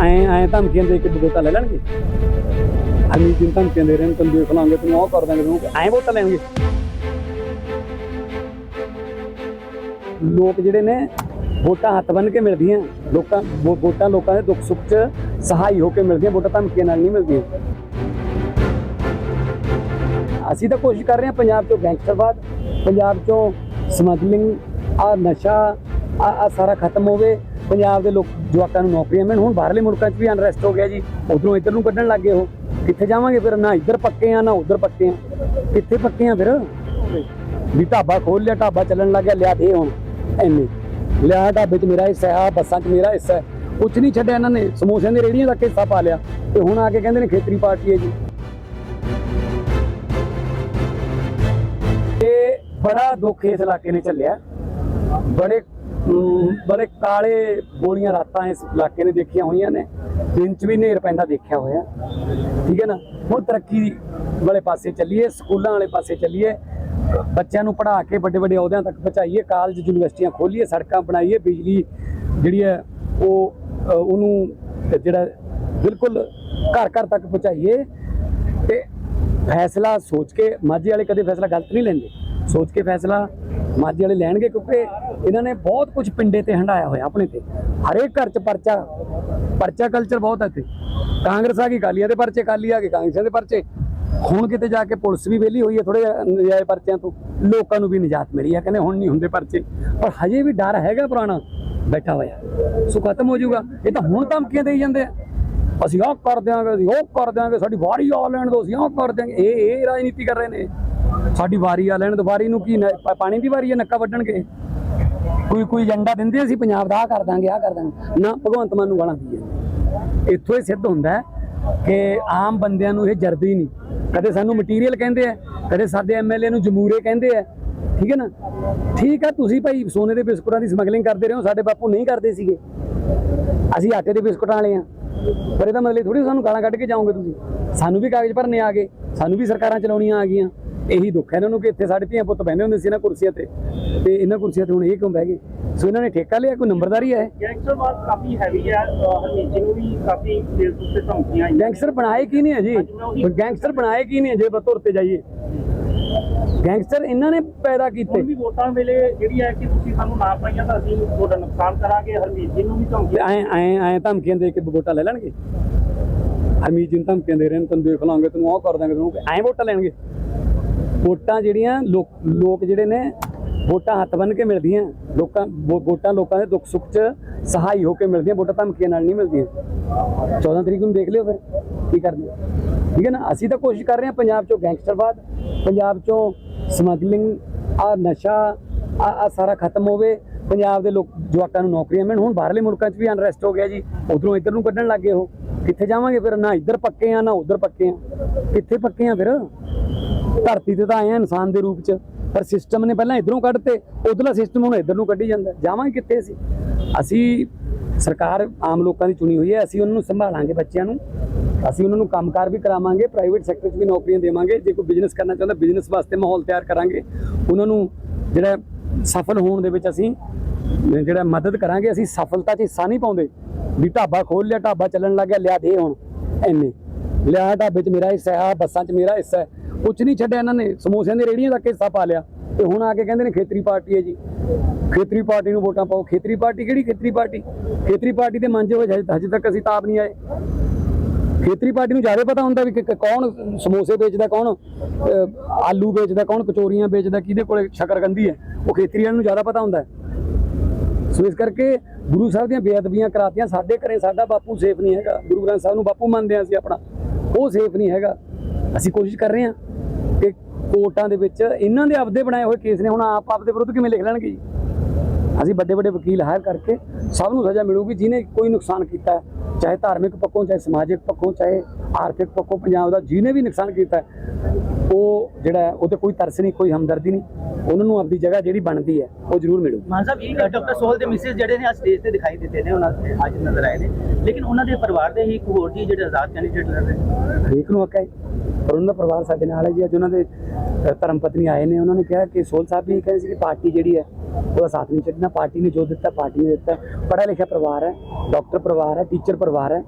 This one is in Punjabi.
ਐ ਐ ਧਮਕੀਆਂ ਦੇ ਕੇ ਵੋਟਾਂ ਲੈ ਲੈਣਗੇ ਅਮੀ ਜਿੰਨ ਧਮਕੀਆਂ ਦੇ ਰਹੇ ਨੇ ਤੈਨੂੰ ਦੇਖ ਲਾਂਗੇ ਤੈਨੂੰ ਉਹ ਕਰ ਦਾਂਗੇ ਤੈਨੂੰ ਐ ਵੋਟਾਂ ਲੈਣਗੇ ਲੋਕ ਜਿਹੜੇ ਨੇ ਵੋਟਾਂ ਹੱਥ ਬੰਨ ਕੇ ਮਿਲਦੀਆਂ ਲੋਕਾਂ ਵੋ- ਵੋਟਾਂ ਲੋਕਾਂ ਦੇ ਦੁੱਖ ਸੁੱਖ 'ਚ ਸਹਾਈ ਹੋ ਕੇ ਮਿਲਦੀਆਂ ਵੋਟਾਂ ਧਮਕੀਆਂ ਨਾਲ ਨਹੀਂ ਮਿਲਦੀਆਂ ਅਸੀਂ ਤਾਂ ਕੋਸ਼ਿਸ਼ ਕਰ ਰਹੇ ਹਾਂ ਪੰਜਾਬ ਚੋਂ ਗੈਂਗਸਟਰਵਾਦ ਪੰਜਾਬ ਚੋਂ ਸਮਗਲਿੰਗ ਆ ਨਸ਼ਾ ਆ ਆ ਸਾਰਾ ਖਤਮ ਹੋਵੇ ਪੰਜਾਬ ਦੇ ਲੋਕ, ਜਵਾਕਾਂ ਨੂੰ ਨੌਕਰੀਆਂ ਮਿਲਣ, ਹੁਣ ਬਾਹਰਲੇ ਮੁਲਕਾਂ 'ਚ ਵੀ ਅਨਰੈਸਟ ਹੋ ਗਿਆ ਜੀ। ਉਧਰੋਂ ਇੱਧਰ ਨੂੰ ਕੱਢਣ ਲੱਗੇ ਉਹ। ਕਿੱਥੇ ਜਾਵਾਂਗੇ ਫਿਰ? ਨਾ ਇੱਧਰ ਪੱਕੇ ਆ, ਨਾ ਉੱਧਰ ਪੱਕੇ ਆ। ਕਿੱਥੇ ਪੱਕੇ ਆ ਫਿਰ? ਵੀ ਢਾਬਾ ਖੋਲ ਲਿਆ, ਢਾਬਾ ਚੱਲਣ ਲੱਗ ਗਿਆ, ਲਿਆ ਦੇ ਹੁਣ, ਐਨੇ। ਲਿਆ ਢਾਬੇ 'ਚ ਮੇਰਾ ਹਿੱਸਾ ਹੈ ਬੱਸਾਂ 'ਚ ਮੇਰਾ ਹਿੱਸਾ ਹੈ ਕੁਛ ਨਹੀਂ ਛੱਡਿਆ ਇਹਨਾਂ ਨੇ, ਸਮੋਸਿਆਂ ਦੇ ਰੇੜੀਆਂ ਦਾ ਹਿੱਸਾ ਪਾ ਲਿਆ। ਤੇ ਹੁਣ ਆ ਕੇ ਕਹਿੰਦੇ ਨੇ ਖੇਤਰੀ ਪਾਰਟੀ ਹੈ ਜੀ। ਤੇ ਬੜਾ ਦੁੱਖ ਇਸ ਇਲਾਕੇ ਨੇ ਚੱਲਿਆ। ਬੜੇ ਬੜੇ ਕਾਲੇ ਗੋਲੀਆਂ ਰਾਤਾਂ ਇਸ ਇਲਾਕੇ ਨੇ ਦੇਖੀਆਂ ਹੋਈਆਂ ਨੇ। ਦਿਨ ਚ ਵੀ ਨੇਰ ਪੈਂਦਾ ਦੇਖਿਆ ਹੋਇਆ। ਠੀਕ ਹੈ ਨਾ? ਹੁਣ ਤਰੱਕੀ ਵਾਲੇ ਪਾਸੇ ਚੱਲੀਏ, ਸਕੂਲਾਂ ਵਾਲੇ ਪਾਸੇ ਚੱਲੀਏ। ਬੱਚਿਆਂ ਨੂੰ ਪੜ੍ਹਾ ਕੇ ਵੱਡੇ ਵੱਡੇ ਅਹੁਦਿਆਂ ਤੱਕ ਪਹੁੰਚਾਈਏ, ਕਾਲਜ, ਯੂਨੀਵਰਸਿਟੀਆਂ ਖੋਲੀਏ, ਸੜਕਾਂ ਬਣਾਈਏ, ਬਿਜਲੀ ਜਿਹੜੀ ਹੈ ਉਹ ਉਹਨੂੰ ਜਿਹੜਾ ਬਿਲਕੁਲ ਘਰ ਘਰ ਤੱਕ ਪਹੁੰਚਾਈਏ। ਤੇ ਫੈਸਲਾ ਸੋਚ ਕੇ, ਮਾਝੇ ਵਾਲੇ ਕਦੇ ਫੈਸਲਾ ਗਲਤ ਨਹੀਂ ਲੈਂਦੇ। ਸੋਚ ਕੇ ਫੈਸਲਾ ਮਾਝੇ ਵਾਲੇ ਲੈਣਗੇ ਕਿਉਂਕਿ ਇਹਨਾਂ ਨੇ ਬਹੁਤ ਕੁਝ ਪਿੰਡੇ ਤੇ ਹੰਡਾਇਆ ਹੋਇਆ ਆਪਣੇ ਤੇ। ਹਰੇਕ ਘਰ ਚ ਪਰਚਾ ਪਰਚਾ ਕਲਚਰ ਬਹੁਤ ਹੈ ਇੱਥੇ। ਕਾਂਗਰਸ ਆ ਗਈ ਕਾਲੀਆਂ ਦੇ ਪਰਚੇ ਕਾਲੀ ਆ ਗਏ ਕਾਂਗਰਸਾਂ ਦੇ ਪਰਚੇ। ਹੁਣ ਕਿਤੇ ਜਾ ਕੇ ਪੁਲਿਸ ਵੀ ਵਿਹਲੀ ਹੋਈ ਹੈ ਥੋੜੇ ਨਜਾਇਜ਼ ਪਰਚਿਆਂ ਤੋਂ, ਲੋਕਾਂ ਨੂੰ ਵੀ ਨਿਜਾਤ ਮਿਲੀ ਹੈ ਕਹਿੰਦੇ ਹੁਣ ਨਹੀਂ ਹੁੰਦੇ ਪਰਚੇ। ਪਰ ਹਜੇ ਵੀ ਡਰ ਹੈਗਾ ਪੁਰਾਣਾ, ਬੈਠਾ ਹੋਇਆ। ਸੋ ਖਤਮ ਹੋ ਜਾਊਗਾ। ਇਹ ਤਾਂ ਹੁਣ ਧਮਕੀਆਂ ਦੇਈ ਜਾਂਦੇ ਆ। ਅਸੀਂ ਉਹ ਕਰ ਦਿਆਂਗੇ, ਅਸੀਂ ਉਹ ਕਰ ਦਿਆਂਗੇ, ਸਾਡੀ ਵਾਰੀ ਆ ਲੈਣ ਦੋ ਅਸੀਂ ਉਹ ਕਰ ਦਿਆਂਗੇ। ਇਹ ਇਹ ਰਾਜਨੀਤੀ ਕਰ ਰਹੇ ਨੇ। ਸਾਡੀ ਵਾਰੀ ਆ ਲੈਣ ਦੋ ਨੂੰ ਕੀ ਪਾਣੀ ਦੀ ਵਾਰੀ ਹੈ ਨੱਕਾ ਵੱਢਣਗੇ ਕੋਈ ਕੋਈ ਏਜੰਡਾ ਦਿੰਦੇ ਅਸੀਂ, ਪੰਜਾਬ ਦਾ ਆ ਕਰ ਦਾਂਗੇ ਆ ਕਰ ਦਾਂਗੇ। ਨਾ, ਭਗਵੰਤ ਮਾਨ ਨੂੰ ਗਾਲਾਂ ਦਈਏ ਇੱਥੋਂ ਇਹ ਸਿੱਧ ਹੁੰਦਾ ਹੈ ਕਿ ਆਮ ਬੰਦਿਆਂ ਨੂੰ ਇਹ ਜਰਦੀ ਨਹੀਂ। ਕਦੇ ਸਾਨੂੰ ਮਟੀਰੀਅਲ ਕਹਿੰਦੇ ਆ, ਕਦੇ ਸਾਡੇ ਐਮਐਲਏ ਨੂੰ ਜਮੂਰੇ ਕਹਿੰਦੇ ਆ। ਠੀਕ ਹੈ ਨਾ? ਠੀਕ ਆ, ਤੁਸੀਂ ਭਾਈ ਸੋਨੇ ਦੇ ਬਿਸਕੁਟਾਂ ਦੀ ਸਮਗਲਿੰਗ ਕਰਦੇ ਰਹੇ ਹੋ, ਸਾਡੇ ਬਾਪੂ ਨਹੀਂ ਕਰਦੇ ਸੀਗੇ। ਅਸੀਂ ਆਟੇ ਦੇ ਬਿਸਕੁਟਾਂ ਵਾਲੇ ਆ। ਪਰ ਇਹਦਾ ਮਤਲਬ ਥੋੜੀ ਸਾਨੂੰ ਗਾਲਾਂ ਕੱਢ ਕੇ ਜਾਓਗੇ ਤੁਸੀਂ। ਸਾਨੂੰ ਵੀ ਕਾਗਜ਼ ਭਰਨੇ ਆ ਗਏ, ਸਾਨੂੰ ਵੀ ਸਰਕਾਰਾਂ ਚਲਾਉਣੀਆਂ ਆ ਗਈਆਂ। ਇਹੀ ਦੁੱਖ ਹੈ ਇਹਨਾਂ ਨੂੰ ਕਿ ਇੱਥੇ ਸਾਡੇ ਧੀਆਂ ਪੁੱਤ ਬਹਿੰਦੇ ਹੁੰਦੇ ਸੀ ਇਹਨਾਂ ਕੁਰਸੀਆਂ ਤੇ। ਤੇ ਇਹਨਾਂ ਕੁਰਸੀਆਂ ਤੇ ਹੁਣ ਇਹ ਕਿਉਂ ਬਹਿ ਗਏ? ਸੋ ਇਹਨਾਂ ਨੇ ਠੇਕਾ ਲਿਆ ਕੋਈ ਨੰਬਰਦਾਰੀ ਹੈ ਗੈਂਗਸਟਰਵਾਦ ਕਾਫੀ ਹੈਵੀ ਹੈ ਹਰਮੀਤ ਸਿੰਘ ਨੂੰ ਵੀ ਕਾਫੀ ਫੇਸਬੁੱਕ ਤੇ ਧਮਕੀਆਂ ਆਈਆਂ। ਗੈਂਗਸਟਰ ਬਣਾਏ ਕੀ ਨਹੀਂ ਹੈ ਜੀ ਗੈਂਗਸਟਰ ਬਣਾਏ ਕੀ ਨਹੀਂ ਹੈ ਜੇ ਬਤੌਰ ਤੇ ਜਾਈਏ। ਗੈਂਗਸਟਰ ਇਹਨਾਂ ਨੇ ਪੈਦਾ ਕੀਤੇ। ਵੀ ਵੋਟਾਂ ਵੇਲੇ ਜਿਹੜੀ ਹੈ ਕਿ ਤੁਸੀਂ ਸਾਨੂੰ ਨਾ ਪਾਈਆਂ ਤਾਂ ਅਸੀਂ ਤੁਹਾਡਾ ਨੁਕਸਾਨ ਕਰਾਂਗੇ। ਹਰਮੀਤ ਸਿੰਘ ਨੂੰ ਵੀ ਧਮਕੀ ਐ ਐ ਐ ਧਮਕੀਆਂ ਦੇ ਕੇ ਵੋਟਾਂ ਲੈ ਲੈਣਗੇ? ਹਰਮੀਤ ਧਮਕੀਆਂ ਦੇ ਰਹੇ ਨੇ ਤੈਨੂੰ ਦੇਖ ਲਾਂਗੇ ਤੈਨੂੰ ਉਹ ਕਰ ਦਾਂਗੇ ਤੈਨੂੰ ਐ ਵੋਟਾਂ ਲੈਣਗੇ। ਵੋਟਾਂ ਜਿਹੜੀਆਂ ਲੋਕ ਲੋਕ ਜਿਹੜੇ ਨੇ, ਵੋਟਾਂ ਹੱਥ ਬੰਨ ਕੇ ਮਿਲਦੀਆਂ। ਲੋਕਾਂ, ਵੋ- ਵੋਟਾਂ ਲੋਕਾਂ ਦੇ ਦੁੱਖ ਸੁੱਖ 'ਚ ਸਹਾਈ ਹੋ ਕੇ ਮਿਲਦੀਆਂ, ਵੋਟਾਂ ਧਮਕੀਆਂ ਨਾਲ ਨਹੀਂ ਮਿਲਦੀਆਂ। 14 ਤਰੀਕ ਨੂੰ ਦੇਖ ਲਿਓ ਫਿਰ, ਕੀ ਕਰਦੇ ਠੀਕ ਹੈ ਨਾ? ਅਸੀਂ ਤਾਂ ਕੋਸ਼ਿਸ਼ ਕਰ ਰਹੇ ਹਾਂ ਪੰਜਾਬ ਚੋਂ ਗੈਂਗਸਟਰਵਾਦ, ਪੰਜਾਬ ਚੋਂ ਸਮਗਲਿੰਗ ਆ ਨਸ਼ਾ ਆ ਆ ਸਾਰਾ ਖਤਮ ਹੋਵੇ। ਪੰਜਾਬ ਦੇ ਲੋਕ, ਜਵਾਕਾਂ ਨੂੰ ਨੌਕਰੀਆਂ ਮਿਲਣ। ਹੁਣ ਬਾਹਰਲੇ ਮੁਲਕਾਂ 'ਚ ਵੀ ਅਨਰੈਸਟ ਹੋ ਗਿਆ ਜੀ। ਉਧਰੋਂ ਇੱਧਰ ਨੂੰ ਕੱਢਣ ਲੱਗੇ ਉਹ। ਕਿੱਥੇ ਜਾਵਾਂਗੇ ਫਿਰ? ਨਾ ਇੱਧਰ ਪੱਕੇ ਆ, ਨਾ ਉੱਧਰ ਪੱਕੇ ਆ। ਕਿੱਥੇ ਪੱਕੇ ਆ ਫਿਰ? ਧਰਤੀ ਤੇ ਤਾਂ ਆਏ ਆ ਇਨਸਾਨ ਦੇ ਰੂਪ 'ਚ। ਪਰ ਸਿਸਟਮ ਨੇ ਪਹਿਲਾਂ ਇਧਰੋਂ ਕੱਢਤੇ, ਉਧਰਲਾ ਸਿਸਟਮ ਹੁਣ ਇਧਰ ਨੂੰ ਕੱਢੀ ਜਾਂਦਾ। ਜਾਵਾਂਗੇ ਕਿੱਥੇ ਅਸੀਂ? ਅਸੀਂ ਸਰਕਾਰ ਆਮ ਲੋਕਾਂ ਦੀ ਚੁਣੀ ਹੋਈ ਹੈ, ਅਸੀਂ ਉਹਨਾਂ ਨੂੰ ਸੰਭਾਲਾਂਗੇ ਬੱਚਿਆਂ ਨੂੰ। ਅਸੀਂ ਉਹਨਾਂ ਨੂੰ ਕੰਮਕਾਰ ਵੀ ਕਰਾਵਾਂਗੇ ਪ੍ਰਾਈਵੇਟ ਸੈਕਟਰ 'ਚ ਵੀ ਨੌਕਰੀਆਂ ਦੇਵਾਂਗੇ। ਜੇ ਕੋਈ ਬਿਜ਼ਨਸ ਕਰਨਾ ਚਾਹੁੰਦਾ ਬਿਜ਼ਨਸ ਵਾਸਤੇ ਮਾਹੌਲ ਤਿਆਰ ਕਰਾਂਗੇ। ਉਹਨਾਂ ਨੂੰ ਜਿਹੜਾ ਸਫਲ ਹੋਣ ਦੇ ਵਿੱਚ ਅਸੀਂ, ਜਿਹੜਾ ਮਦਦ ਕਰਾਂਗੇ, ਅਸੀਂ ਸਫਲਤਾ 'ਚ ਹਿੱਸਾ ਨਹੀਂ ਪਾਉਂਦੇ। ਵੀ ਢਾਬਾ ਖੋਲ ਲਿਆ, ਢਾਬਾ ਚੱਲਣ ਲੱਗ ਗਿਆ, ਲਿਆ ਦੇ ਹੁਣ। ਐਨੇ ਲਿਆ ਢਾਬੇ 'ਚ ਮੇਰਾ ਹਿੱਸਾ ਹੈ ਬੱਸਾਂ 'ਚ ਮੇਰਾ ਹਿੱਸਾ ਹੈ ਕੁਛ ਨਹੀਂ ਛੱਡਿਆ ਇਹਨਾਂ ਨੇ। ਸਮੋਸਿਆਂ ਦੀ ਰੇੜੀਆਂ ਦਾ ਹਿੱਸਾ ਪਾ ਲਿਆ। ਤੇ ਹੁਣ ਆ ਕੇ ਕਹਿੰਦੇ ਨੇ ਖੇਤਰੀ ਪਾਰਟੀ ਹੈ ਜੀ। ਖੇਤਰੀ ਪਾਰਟੀ ਨੂੰ ਵੋਟਾਂ ਪਾਓ। ਖੇਤਰੀ ਪਾਰਟੀ ਕਿਹੜੀ? ਖੇਤਰੀ ਪਾਰਟੀ। ਖੇਤਰੀ ਪਾਰਟੀ ਦੇ ਮਨ ਹੋਏ ਹਜੇ ਤੱਕ ਅਸੀਂ ਤਾਪ ਨਹੀਂ ਆਏ। ਖੇਤਰੀ ਪਾਰਟੀ ਨੂੰ ਜ਼ਿਆਦਾ ਪਤਾ ਹੁੰਦਾ ਵੀ ਕੌਣ ਸਮੋਸੇ ਵੇਚਦਾ, ਕੌਣ ਆਲੂ ਵੇਚਦਾ, ਕੌਣ ਕਚੋਰੀਆਂ ਵੇਚਦਾ, ਕਿਹਦੇ ਕੋਲੇ ਸ਼ਕਰਕੰਦੀ ਹੈ। ਉਹ ਖੇਤਰੀ ਵਾਲਿਆਂ ਨੂੰ ਜ਼ਿਆਦਾ ਪਤਾ ਹੁੰਦਾ ਸੋ ਇਸ ਕਰਕੇ ਗੁਰੂ ਸਾਹਿਬ ਦੀਆਂ ਬੇਅਦਬੀਆਂ ਕਰਾਤੀਆਂ। ਸਾਡੇ ਘਰੇ ਸਾਡਾ ਬਾਪੂ ਸੇਫ ਨਹੀਂ ਹੈਗਾ। ਗੁਰੂ ਗ੍ਰੰਥ ਸਾਹਿਬ ਨੂੰ ਬਾਪੂ ਮੰਨਦੇ ਹਾਂ ਅਸੀਂ ਆਪਣਾ। ਉਹ ਸੇਫ ਨਹੀਂ ਹੈਗਾ। ਅਸੀਂ ਕੋਸ਼ਿਸ਼ ਕਰ ਰਹੇ ਹਾਂ। ਕਿ ਕੋਰਟਾਂ ਦੇ ਵਿੱਚ ਇਹਨਾਂ ਦੇ ਆਪਦੇ ਬਣਾਏ ਹੋਏ ਕੇਸ ਨੇ ਹੁਣ ਆਪ ਆਪਦੇ ਵਿਰੁੱਧ ਕਿਵੇਂ ਲਿਖ ਲੈਣਗੇ ਜੀ? ਅਸੀਂ ਵੱਡੇ ਵੱਡੇ ਵਕੀਲ ਹਾਇਰ ਕਰਕੇ ਸਭ ਨੂੰ ਸਜ਼ਾ ਮਿਲੂਗੀ ਜਿਹਨੇ ਕੋਈ ਨੁਕਸਾਨ ਕੀਤਾ ਹੈ ਚਾਹੇ ਧਾਰਮਿਕ ਪੱਖੋਂ ਚਾਹੇ ਸਮਾਜਿਕ ਪੱਖੋਂ ਚਾਹੇ ਆਰਥਿਕ ਪੱਖੋਂ ਪੰਜਾਬ ਦਾ ਜਿਹਨੇ ਵੀ ਨੁਕਸਾਨ ਕੀਤਾ ਉਹ ਜਿਹੜਾ ਉਹ ਤੇ ਕੋਈ ਤਰਸ ਨਹੀਂ ਕੋਈ ਹਮਦਰਦੀ ਨਹੀਂ ਉਹਨਾਂ ਨੂੰ ਆਪਦੀ ਜਗ੍ਹਾ ਜਿਹੜੀ ਬਣਦੀ ਹੈ ਉਹ ਜ਼ਰੂਰ ਮਿਲੂਗੀ। ਮਾਨ ਸਾਹਿਬ ਜੀ ਡਾਕਟਰ ਸੋਹਲ ਦੇ ਮਿਸਿਸ ਜਿਹੜੇ ਨੇ ਅੱਜ ਸਟੇਜ ਤੇ ਦਿਖਾਈ ਦਿੱਤੇ ਨੇ ਉਹਨਾਂ ਦੇ ਅੱਜ ਨਜ਼ਰ ਆਏ ਨੇ ਲੇਕਿਨ ਉਹਨਾਂ ਦੇ ਪਰਿਵਾਰ ਦੇ ਹੀ ਇੱਕ ਹੋਰ ਜੀ ਜਿਹੜੇ ਆਜ਼ਾਦ ਕੈਂਡੀਡੇਟ ਲੜ ਰਹੇ ਨੇ। ਹਰੇਕ ਨੂੰ ਹੱਕ ਹੈ ਔਰ ਉਹਨਾਂ ਦਾ ਪਰਿਵਾਰ ਸਾਡੇ ਨਾਲ ਹੈ ਜੀ। ਅੱਜ ਉਹਨਾਂ ਦੇ ਧਰਮ ਪਤਨੀ ਆਏ ਨੇ। ਉਹਨਾਂ ਨੇ ਕਿਹਾ ਕਿ ਸੋਲ ਸਾਹਿਬ ਵੀ ਕਹਿੰਦੇ ਸੀ ਕਿ ਪਾਰਟੀ ਜਿਹੜੀ ਹੈ, ਉਹਦਾ ਸਾਥ ਨਹੀਂ ਛੱਡਣਾ। ਪਾਰਟੀ ਨੇ ਜੋ ਦਿੱਤਾ, ਪਾਰਟੀ ਨੇ ਦਿੱਤਾ। ਪੜ੍ਹਿਆ ਲਿਖਿਆ ਪਰਿਵਾਰ ਹੈ, ਡਾਕਟਰ ਪਰਿਵਾਰ ਹੈ, ਟੀਚਰ ਪਰਿਵਾਰ ਹੈ।